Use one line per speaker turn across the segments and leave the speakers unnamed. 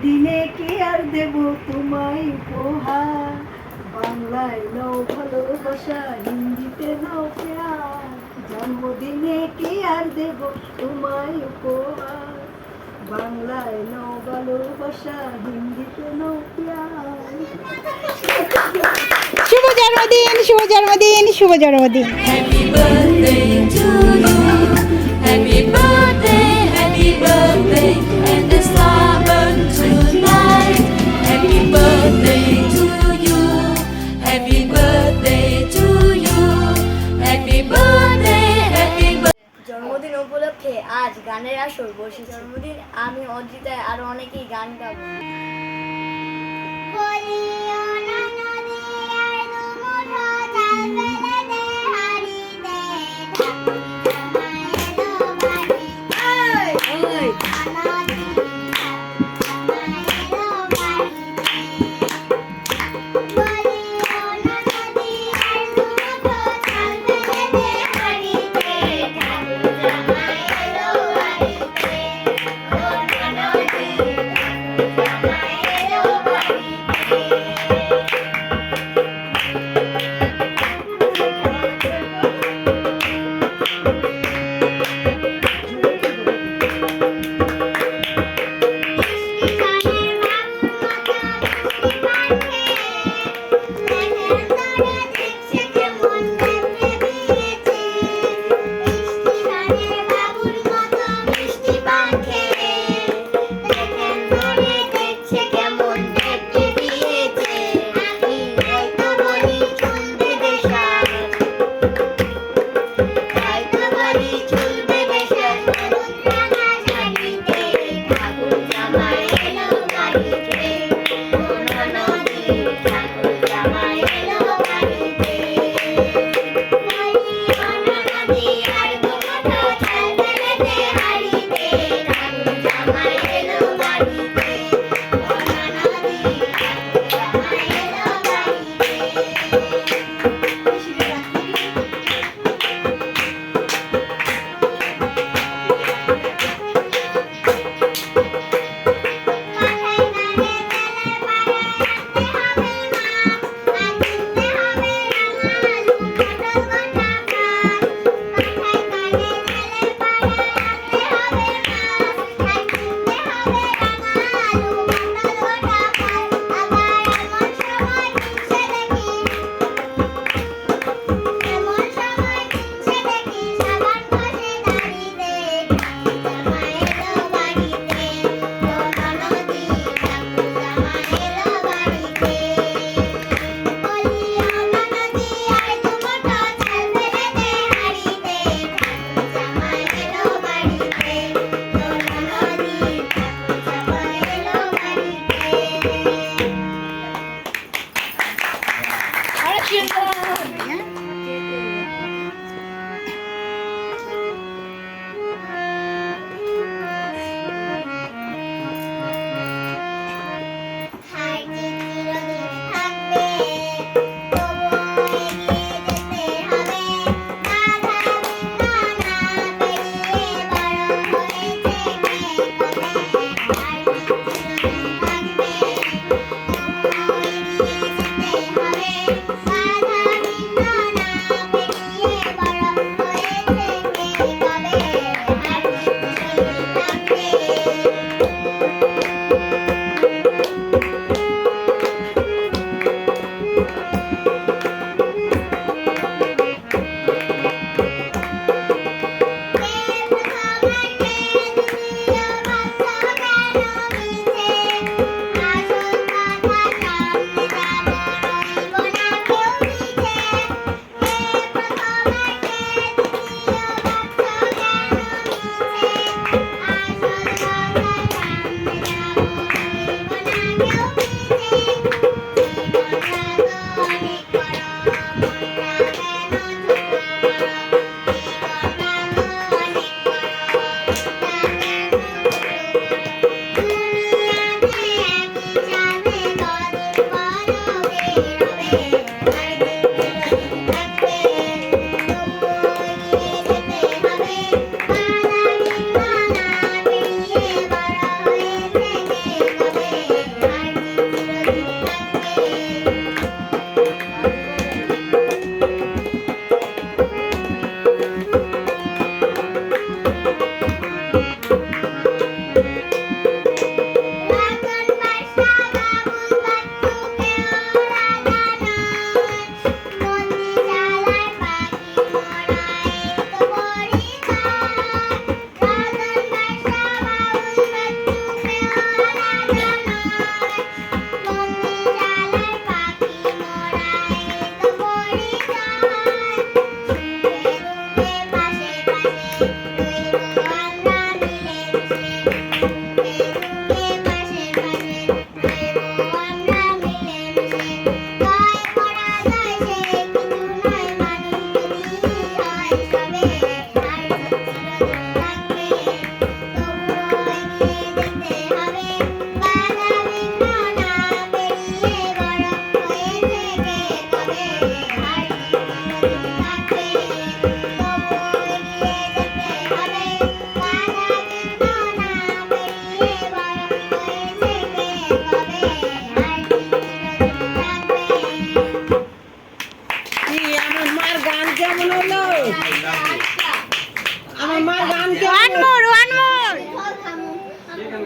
জন্মদিনে কি আর দেব তোমায় উপহার? বাংলায় নাও ভালোবাসা হিন্দিতে নাও জন্মদিনে কি আর দেব তোমায় উপহার? বাংলায় নাও ভালোবাসা হিন্দিতে নাও
শুভ জন্মদিন শুভ জন্মদিন শুভ জন্মদিন।
Happy birthday,
গানের আসর বসে জন্মদিন আমি অজিতায় আরও অনেকেই গান গাবো।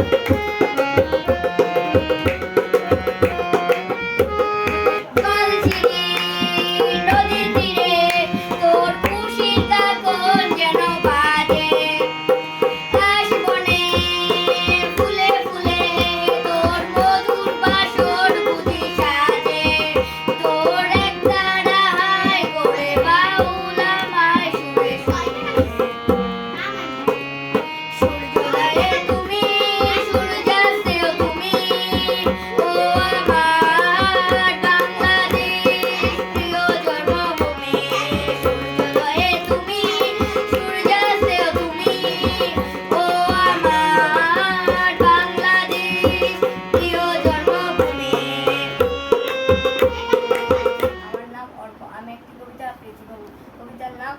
Thank you.
আমি একটি কবিতা আবৃত্তি কবিতার নাম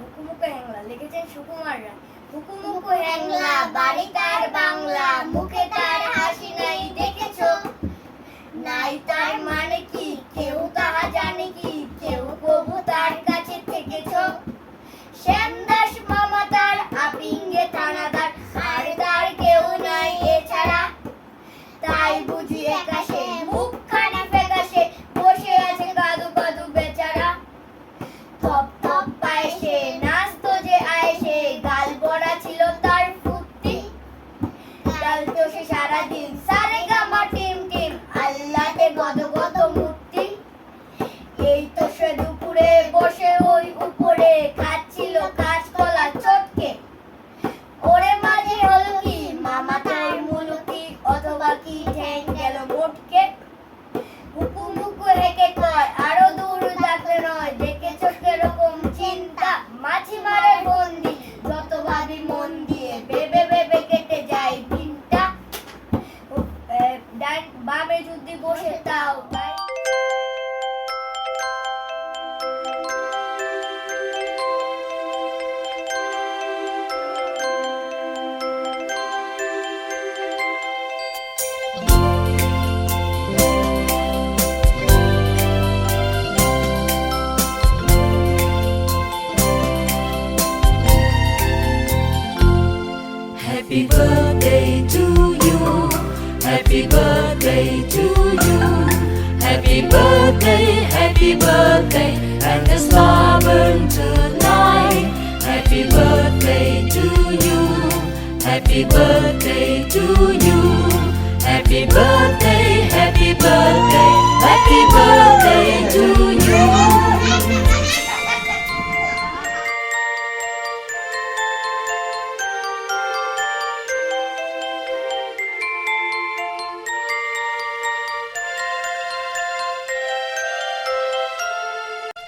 হুকুমুকু হ্যাংলা লিখেছেন সুকুমার রায়। হুকুমুকু হ্যাংলা বাড়ি তার বাংলা, মুখে তার হাসি নাই, দেখেছ? নাই তার মানে কি? কেউ তাহা জানে কি? কেউ প্রভু তার কাছে থেকেছো? শ্যামদাস মামা তার আপিঙ্গে থানাদার, আর তার কেউ নাই এছাড়া। তাই বুঝি একাশে মুখখানা
birthday to you. Happy birthday, happy birthday, and the star burn tonight. Happy birthday to you. Happy birthday to you. Happy birthday,